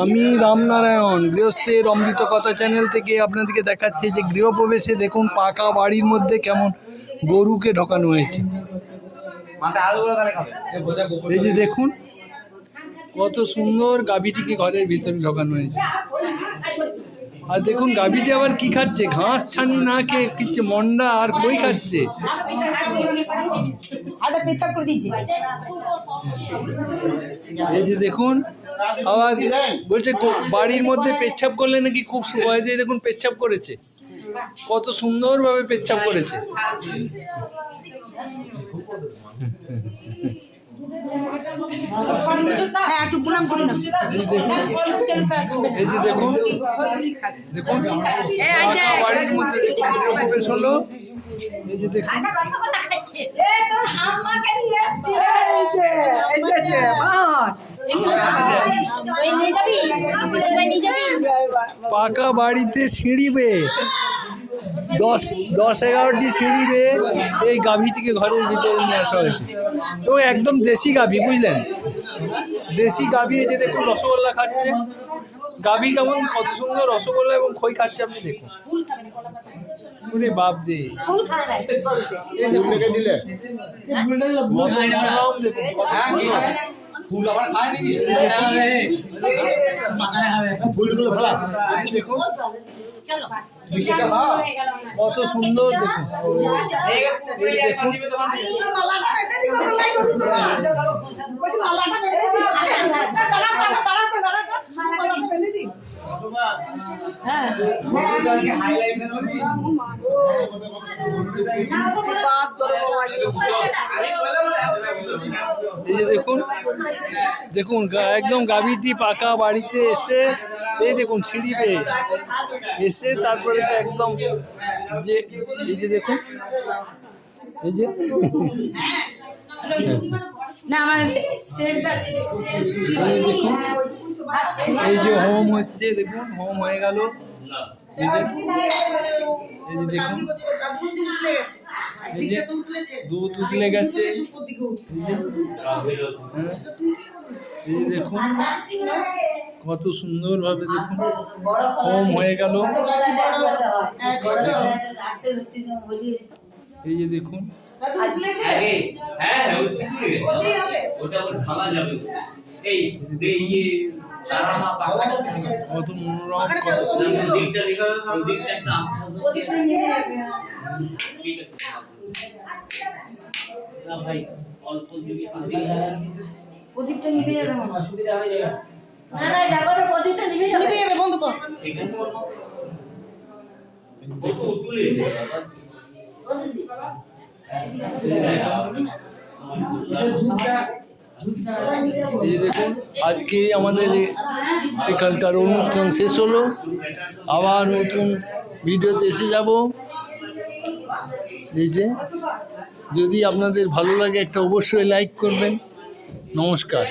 আমি রামনারায়ণ গৃহস্থের অমৃত কথা চ্যানেল থেকে আপনাদেরকে দেখাচ্ছি যে গৃহপ্রবেশে দেখুন পাকা বাড়ির মধ্যে কেমন গরুকে ঢোকানো হয়েছে। এই যে দেখুন কত সুন্দর গাভীটিকে ঘরের ভিতরে ঢোকানো হয়েছে। আর দেখুন গাভীটি আবার কি খাচ্ছে? ঘাস ছানি না খেয়ে কিচ্ছে মন্ডা আর কই খাচ্ছে? এই যে দেখুন আবার বলছে বাড়ির মধ্যে পেচ্ছাপ করলে নাকি খুব সুবাই দিয়ে দেখুন পেচ্ছাপ করেছে। কত সুন্দরভাবে পেচ্ছাপ করেছে। হ্যাঁ একটু প্রণাম করে না। এই যে দেখুন দেখুন পাকা বাড়ির মধ্যে দেখুন হলো। এই যে দেখুন। পাকা বাড়িতে সিঁড়ি বেয়ে দশ দশ এগারোটি সিঁড়ি বেয়ে এই গাভীটিকে ঘরের ভিতরে নিয়ে আসা হয়েছে। এবং একদম দেশি গাভী বুঝলেন? দেশি গাভী এই যে দেখুন রসগোল্লা খাচ্ছে। গাভী কেমন কত সুন্দর রসগোল্লা এবং খই খাচ্ছে আপনি দেখুন। ওরে বাপ রে এই দেখুন দিলে। ফুলগুলো দেখুন কত সুন্দর দেখুন দেখুন দেখুন একদম গাভীটি পাকা বাড়িতে এসে, এই দেখুন, সিঁড়ি পেয়ে এসে তারপরে একদম যে এই যে দেখুন, এই যে না আমার দেখুন এই যে হোম হচ্ছে দেখুন হোম হয়ে গেল এই দুধ উতলে গেছে হ্যাঁ। দেখুন কত সুন্দরভাবে দেখুন হোম হয়ে গেল এই যে দেখুন আগে হ্যাঁ হ্যাঁ ওই তুলে ওটা ওর ঢালা যাবে এই যে ইয়ে তারা মা মনোরম দিকটা লেখা দিকটা একটা ঠিক আছে না ভাই অল্প দিকে প্রদীপটা নিভে যাবে অসুবিধা হয়ে যাবে। না না জাগরের প্রদীপটা নিভে যাবে। নিভে যাবে বন্ধ কর। ঠিক আছে আজকে আমাদের এখানকার অনুষ্ঠান শেষ হলো। আবার নতুন ভিডিওতে এসে যাব। এই যে, যদি আপনাদের ভালো লাগে একটা অবশ্যই লাইক করবেন। নমস্কার।